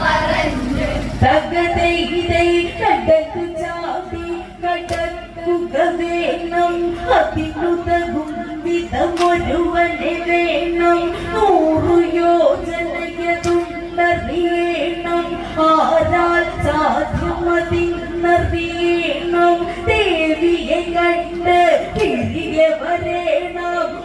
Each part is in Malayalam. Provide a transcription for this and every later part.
പറഞ്ഞു തകതൈതൈ കടക്കു ചാടി കടക്കുക വേണം അതിനുതകും വിധമൊരുവനെ വേണം നൂറു യോജനയതുണ്ടറിയണം ആരാൽ സാധ്യമതിന്നറിയണം ദേവിയെ കണ്ട് ભરે ના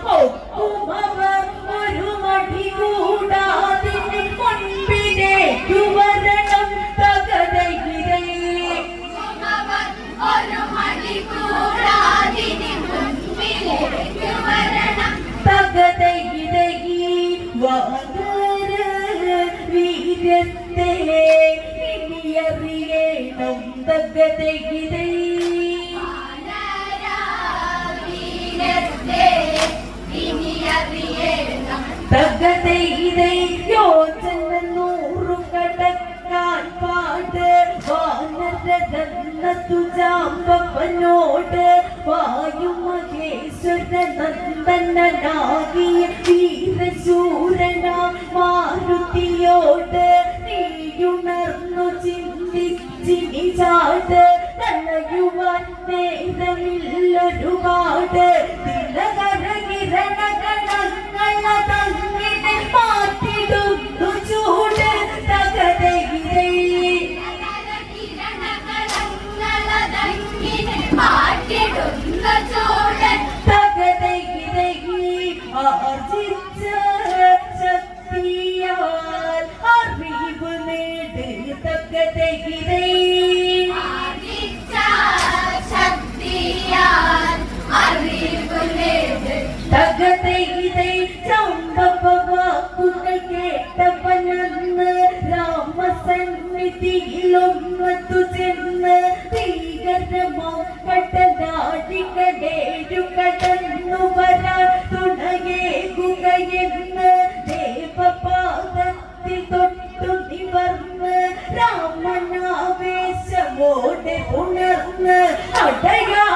തകതയിരേ യോജന നൂറു കടക്കാൻ പാട് വാനരതന്ന തുജാമ്പവനോട് വായുമഹേശ്വര നന്ദനാകിയ വീരശൂരന മാരുതിയോട് നീയുണർന്നു ചിന്തിച്ചിനി ചാട് തണയുവാൻ നേരമില്ലൊരുപാട്. തിലകരകിരണ കണങ്ങള തങ്ങിനെ രാമസന്നിധിയിലൊന്നതു ചെന്ന് ഭീകരമാക്കടലാടികടേരു കടന്നു തുണയേകുകയെന്ന് ദേവപാദത്തിൽ തൊട്ടു നിവർന്ന് രാമനാവേശമോടെ ഉണർന്ന് അടയാള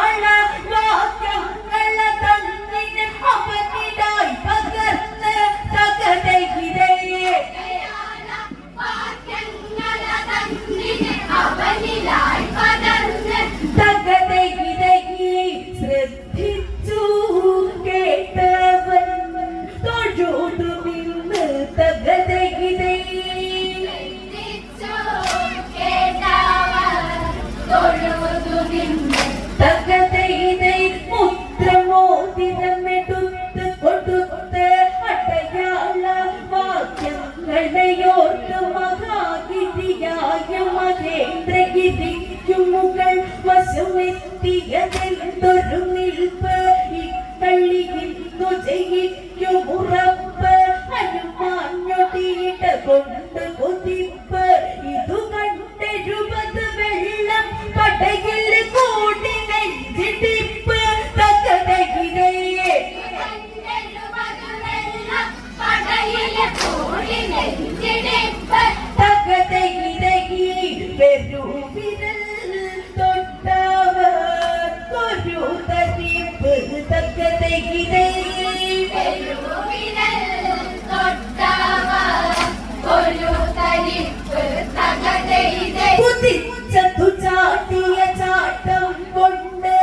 കുതിച്ച തുചാട്ടിയ ചാട്ടം കൊണ്ട്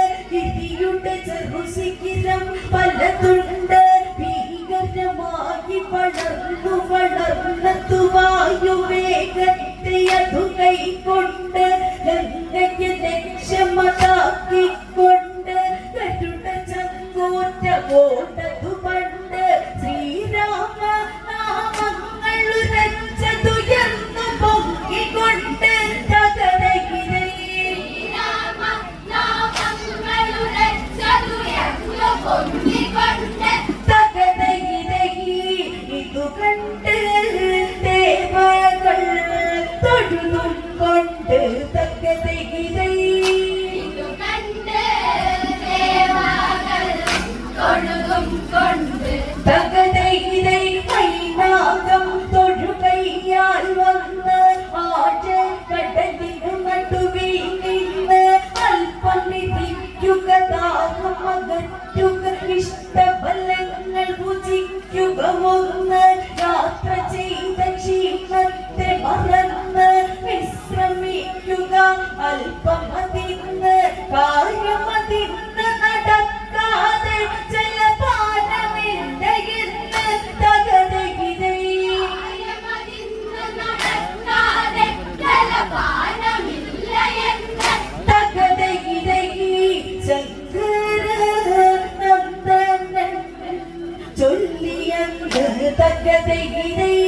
പലതുണ്ട്. വളർന്നു വളർന്ന വേഗത്തെ അതു കൈകൊണ്ട് get they be they